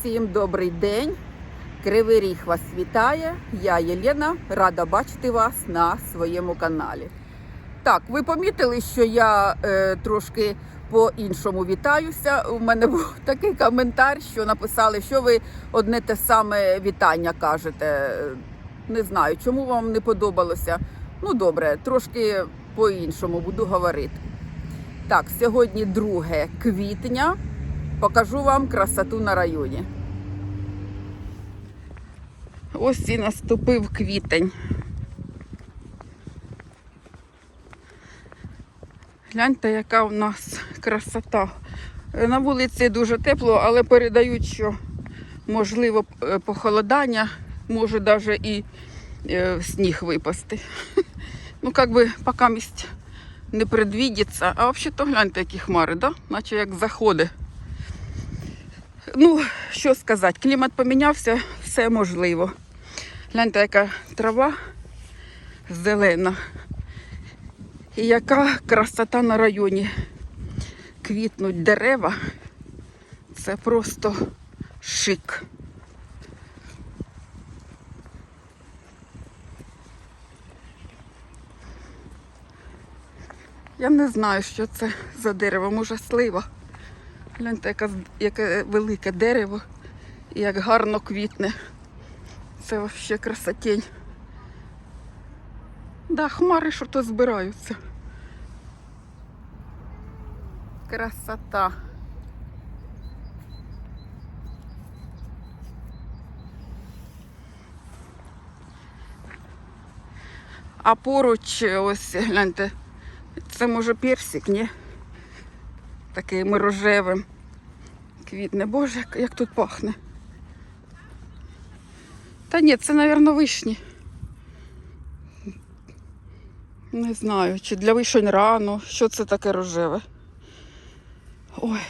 Всім добрий день. Кривий Ріг вас вітає. Я Єлена, рада бачити вас на своєму каналі. Так, ви помітили, що я е, трошки по-іншому вітаюся. У мене був такий коментар, що написали, що ви одне те саме вітання кажете. Не знаю, чому вам не подобалося. Ну, добре, трошки по-іншому буду говорити. Так, сьогодні 2 квітня. Покажу вам красоту на районі. Ось і наступив квітень. Гляньте, яка у нас красота. На вулиці дуже тепло, але передають, що можливо е, похолодання, може навіть і е, сніг випасти. Ну, як би, поки місць не предвідиться. А взагалі-то гляньте, які хмари, да? наче як заходи. Ну, що сказати, клімат помінявся, все можливо. Гляньте, яка трава зелена. І яка красота на районі. Квітнуть дерева. Це просто шик. Я не знаю, що це за дерево, може слива. Гляньте, яка, з- яке велике дерево і як гарно квітне. Це взагалі красотень. Да, хмари що то збираються. Красота. А поруч, ось гляньте, це може персик, ні? Таким рожевим. Квітне. Боже, як тут пахне. Та ні, це, мабуть, вишні. Не знаю, чи для вишень рано, що це таке рожеве. Ой.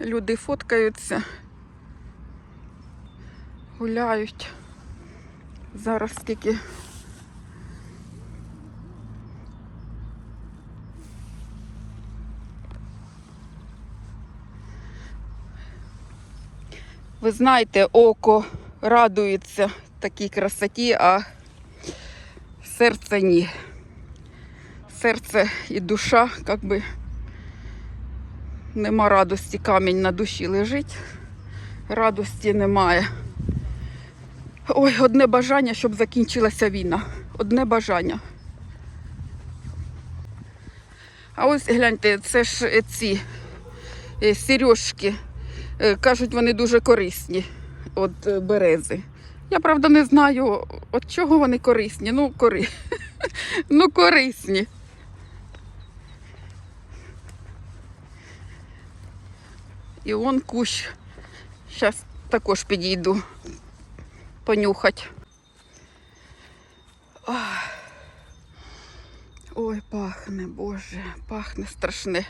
Люди фоткаються, гуляють. Зараз скільки Ви знаєте, око радується такій красоті, а серце ні. Серце і душа, як би нема радості, камінь на душі лежить, радості немає. Ой, одне бажання, щоб закінчилася війна. Одне бажання. А ось гляньте, це ж ці е, сережки. Е, Кажуть, вони дуже корисні від е, берези. Я правда не знаю, від чого вони корисні. Ну, кори... ну корисні. І он кущ. Зараз також підійду понюхати. Ой, пахне, боже, пахне страшне.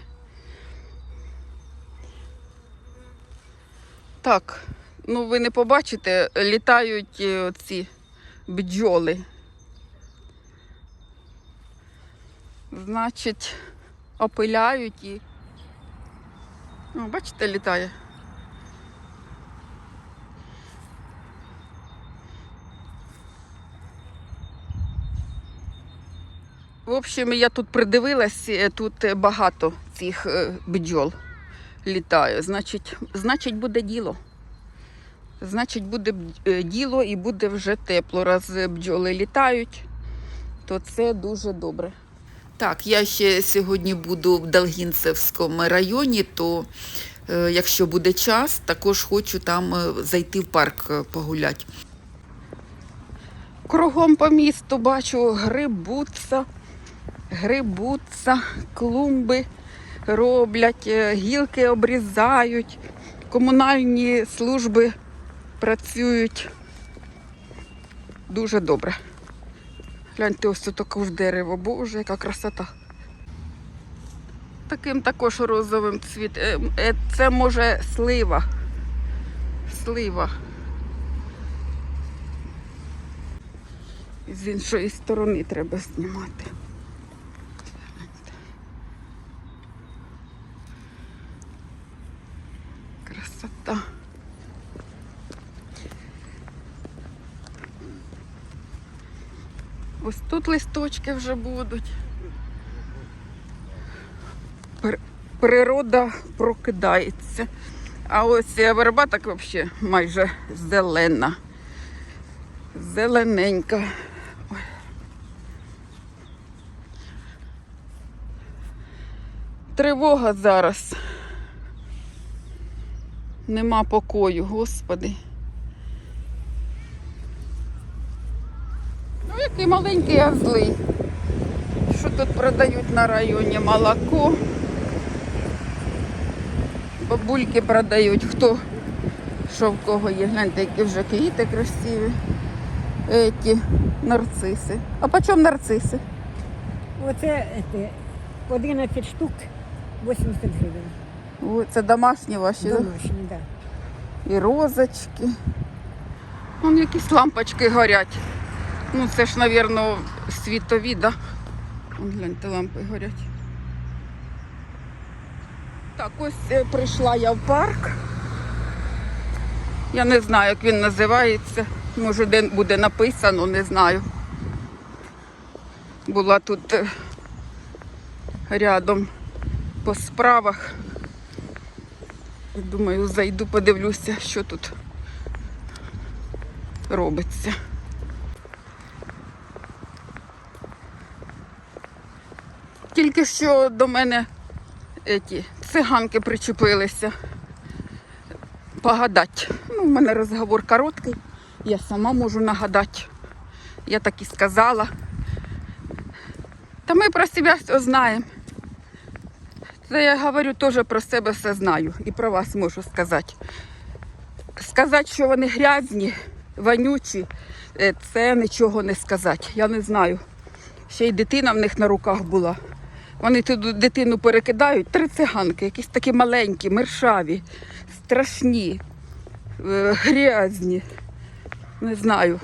Так, ну ви не побачите, літають е, ці бджоли. Значить, опиляють і. О, бачите, літає. В общем, я тут придивилась, е, тут е, багато цих бджол літає. Значить, значить, буде діло. Значить, буде е, діло і буде вже тепло. Раз бджоли літають, то це дуже добре. Так, я ще сьогодні буду в Долгінцевському районі, то е, якщо буде час, також хочу там е, зайти в парк погуляти. Кругом по місту бачу грибуться, грибуться, клумби роблять, е, гілки обрізають, комунальні служби працюють дуже добре. Гляньте, ось тут також дерево, боже, яка красота. Таким також розовим цвіт. е, е, Це може слива. Слива. З іншої сторони треба знімати. Красота. Ось тут листочки вже будуть. Природа прокидається. А ось верба так взагалі майже зелена. Зелененька. Тривога зараз. Нема покою, господи. Ну, який маленький, а злий. Що тут продають на районі молоко? Бабульки продають, хто що в кого є. Гляньте, які вже квіти красиві. Еті нарциси. А по чому нарциси? Оце 11 штук 80 гривень. О, це домашні ваші. Домашні, так. Да. І розочки. Вон якісь лампочки горять. Ну, це ж, мабуть, світові, да? Вон, гляньте, лампи горять. Так, ось е, прийшла я в парк. Я не знаю, як він називається. Може, де буде написано, не знаю. Була тут е, рядом по справах. Думаю, зайду, подивлюся, що тут робиться. Тільки що до мене еті, циганки причепилися. Погадать. Ну, у мене розговор короткий, я сама можу нагадати. Я так і сказала. Та ми про себе все знаємо. Це я говорю теж про себе все знаю і про вас можу сказати. Сказати, що вони грязні, вонючі, е, це нічого не сказати. Я не знаю. Ще й дитина в них на руках була. Вони туди дитину перекидають, три циганки, якісь такі маленькі, мершаві, страшні, е, грязні. Не знаю.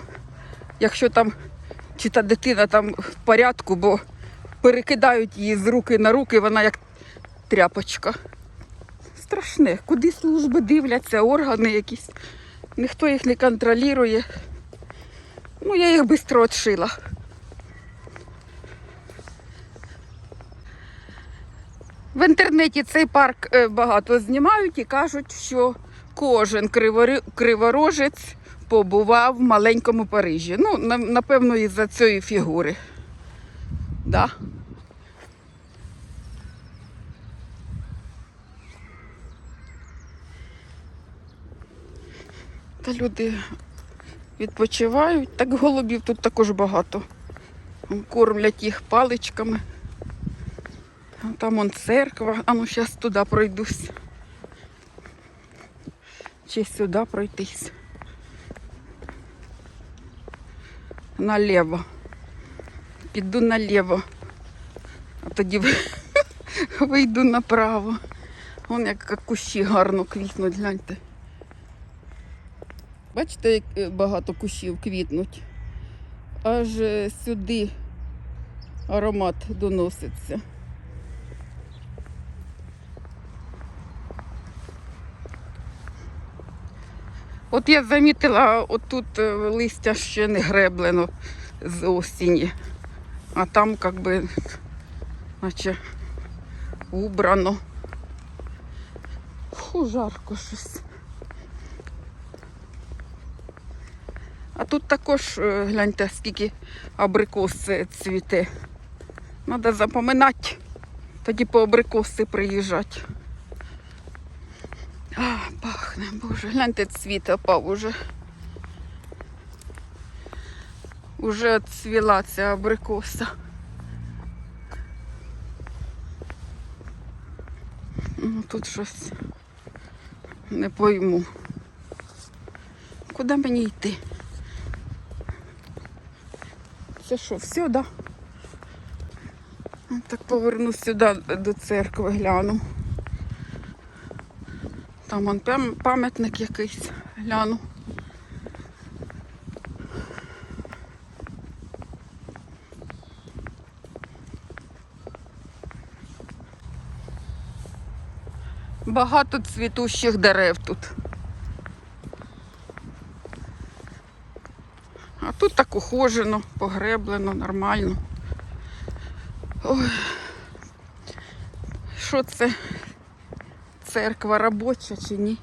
Якщо там чи та дитина там в порядку, бо перекидають її з руки на руки, вона як тряпочка. Страшне. Куди служби дивляться, органи якісь. Ніхто їх не контролює. Ну, я їх швидко відшила. В інтернеті цей парк е, багато знімають і кажуть, що кожен криворожець побував в маленькому Парижі. Ну, напевно, із-за цієї фігури. Да. Та люди відпочивають. Так голубів тут також багато. Кормлять їх паличками. Там он церква. А ну зараз туди пройдусь. Чи сюди пройтись. Наліво. Піду наліво. А тоді вийду направо. Вон як кущі гарно квітнуть, гляньте. Бачите, як е, багато кущів квітнуть. Аж е, сюди аромат доноситься. От я замітила, отут е, листя ще не греблено з осені, а там як би наче убрано. Фу, жарко щось. Тут також е, гляньте, скільки абрикос е, цвіте. Треба запоминати, тоді по абрикоси приїжджати. А, пахне, боже, гляньте, цвіт опав уже. Уже цвіла ця абрикоса. Ну, тут щось не пойму. Куди мені йти? Це що, все, да? Так повернусь сюди до церкви, гляну. Там он пам'ятник якийсь, гляну. Багато цвітущих дерев тут. А тут так ухожено, погреблено, нормально. Ой. Що це? Церква робоча чи ні?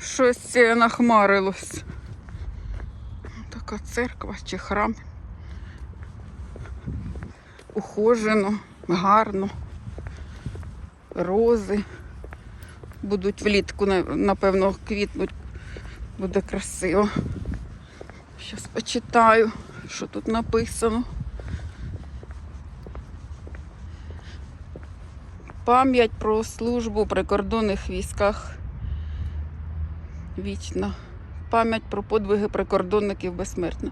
Щось е, нахмарилось. Така церква чи храм. Ухожено, гарно. Рози будуть влітку, напевно, квітнуть. Буде красиво. Зараз почитаю, що тут написано. Пам'ять про службу у прикордонних військах вічна. Пам'ять про подвиги прикордонників безсмертна.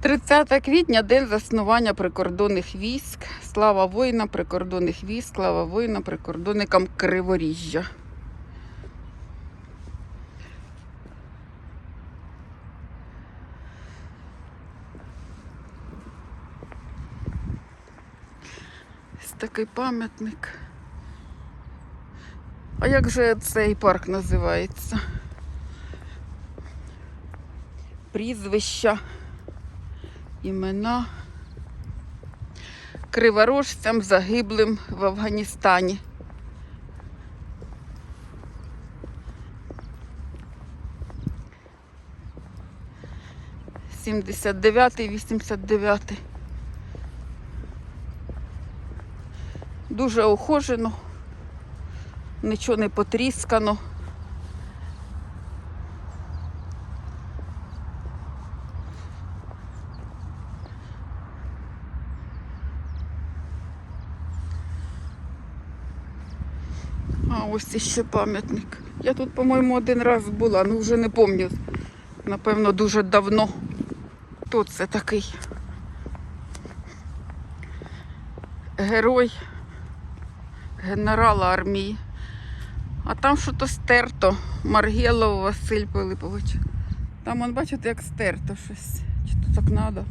30 квітня день заснування прикордонних військ. Слава воїнам прикордонних військ, слава воїнам прикордонникам Криворіжжя. Ось такий пам'ятник. А як же цей парк називається? Прізвища, імена криворожцям загиблим в Афганістані. Сімдесят дев'ятий, вісімдесят дев'ятий. Дуже ухожено нічого не потріскано. А ось іще пам'ятник. Я тут, по-моєму, один раз була, ну вже не пам'ятаю. Напевно, дуже давно. Хто це такий? Герой генерала армії. А там що-то стерто. Маргелов Василь Пилипович. Там, он, бачите, як стерто щось. Чи то так треба?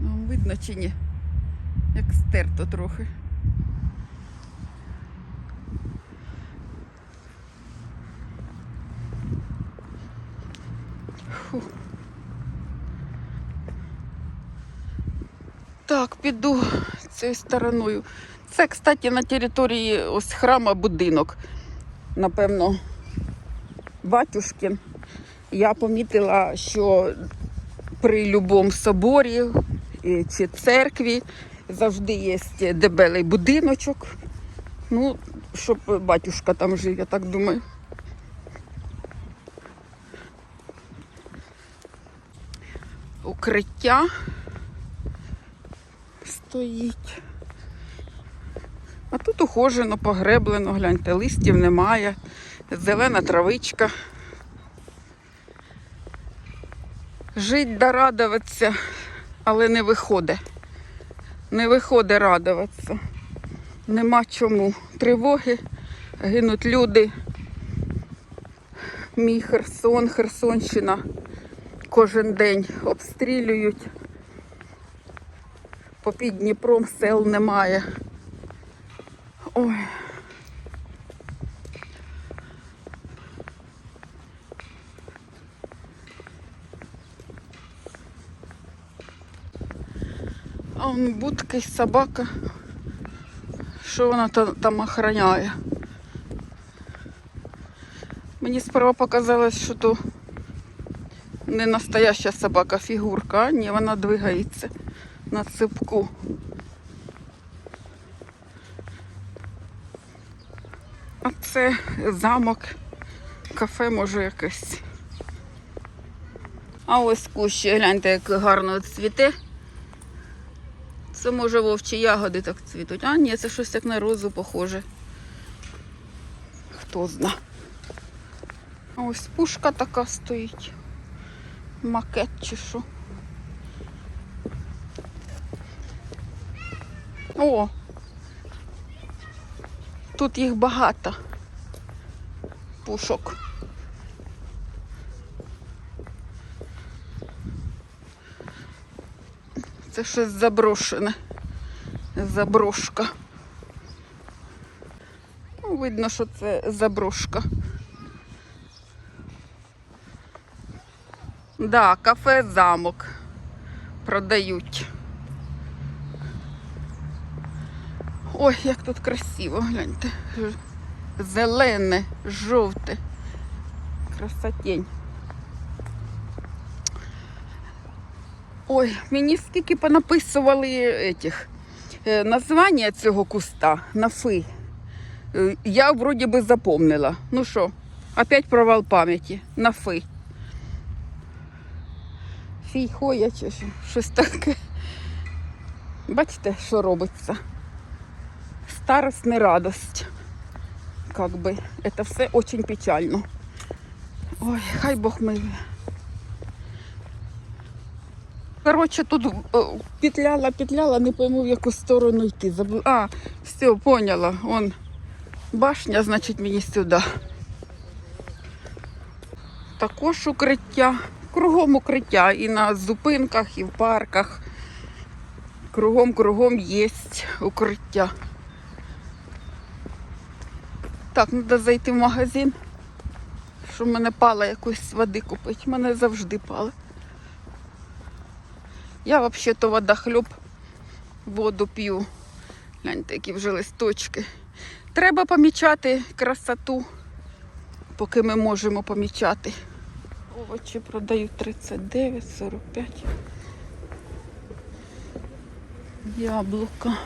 Ну, видно чи ні? Як стерто трохи. Фу. Так, піду цією стороною. Це, кстати, на території ось храма будинок. Напевно, батюшкин. Я помітила, що при будь-якому соборі чи церкві завжди є дебелий будиночок. Ну, щоб батюшка там жив, я так думаю. Укриття стоїть. А тут ухожено, погреблено, гляньте, листів немає, зелена травичка. Жить да радуватися, але не виходить. Не виходить радуватися. Нема чому. Тривоги, гинуть люди. Мій Херсон, Херсонщина кожен день обстрілюють. Попід Дніпром сел немає. Ой. А он будка й собака. Що вона там охороняє? Мені сперва показалось, що то не настояща собака, фігурка, а ні, вона двигається на ципку. Це замок, кафе може якесь. А ось кущі, гляньте, як гарно цвіте. Це може вовчі ягоди так цвітуть. А ні, це щось як на розу похоже. Хто зна. А ось пушка така стоїть. Макет чи що. О! Тут їх багато. Пушок. Це щось заброшене. Заброшка. Ну, видно, що це заброшка. Да, кафе замок продають. Ой, як тут красиво, гляньте. Зелене, жовте. Красотень. Ой, мені скільки понаписували этих, е, названня цього куста на фи. Е, Я вроді би запомнила. Ну що, опять провал пам'яті на фи. Фій хоя чи щось таке. Бачите, що робиться? Старость не радость. Как бы. Это все очень печально. Ой, хай Бог милує. Коротше, тут е, петляла, петляла, не пойму, в яку сторону йти. Забу... А, все, поняла. Он башня, значить, мені сюди. Також укриття. Кругом укриття. І на зупинках, і в парках. Кругом-кругом є укриття. Так, треба зайти в магазин, щоб мене пала якоїсь води купити. Мене завжди пали. Я взагалі-то водохлюб, воду п'ю. Гляньте, які вже листочки. Треба помічати красоту, поки ми можемо помічати. Овочі продають 39, 45. Яблука.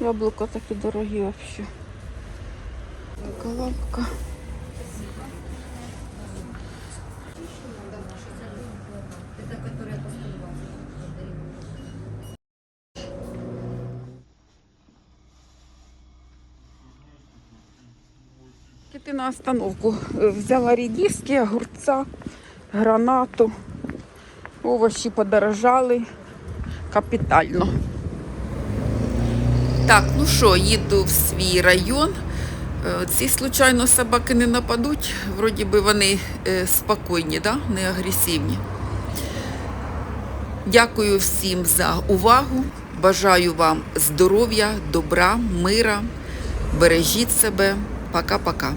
Яблука такі дорогі взагалі. Лапка. Іти на остановку. Взяла рідіски, огурця, гранату. Овочі подорожали капітально. Так, ну що, їду в свій район. Е, Ці, случайно, собаки не нападуть. Вроді би вони е, спокійні, да? не агресивні. Дякую всім за увагу. Бажаю вам здоров'я, добра, мира. Бережіть себе. Пока-пока.